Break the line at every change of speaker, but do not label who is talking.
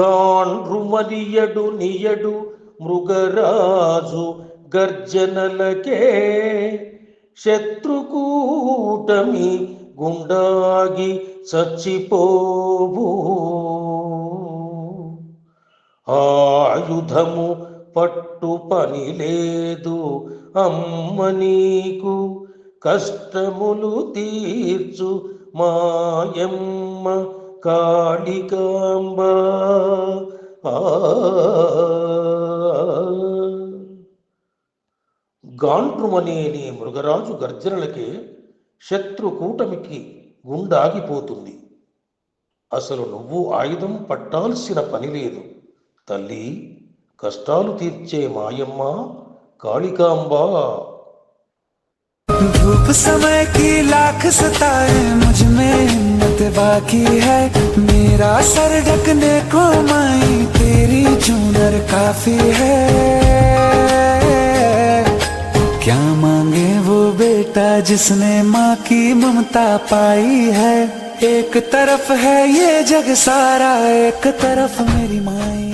గాండ్రుమరియడు నియడు మృగరాజు గర్జనలకే. శత్రుకూటమి గుండాగి చచ్చిపోవు. ఆయుధము పట్టు పని లేదు అమ్మ నీకు. కష్టములు తీర్చు మాయమ్మ కాళికాంబ ఆ. గాండ్రుమనేని మృగరాజు గర్జనలకే శత్రు కూటమికి గుండాగిపోతుంది అసలు నువ్వు ఆయుధం పట్టాల్సిన పని లేదు తల్లి కష్టాలు తీర్చే మాయమ్మ కాళికాంబ
धूप समय की लाख सताए मुझ में हिम्मत बाकी है। मेरा सर ढकने को माई, तेरी चूनर काफ़ी है। क्या मांगे वो बेटा जिसने माँ की ममता पाई है? एक तरफ़ है ये जग सारा, एक तरफ़ मेरी माई।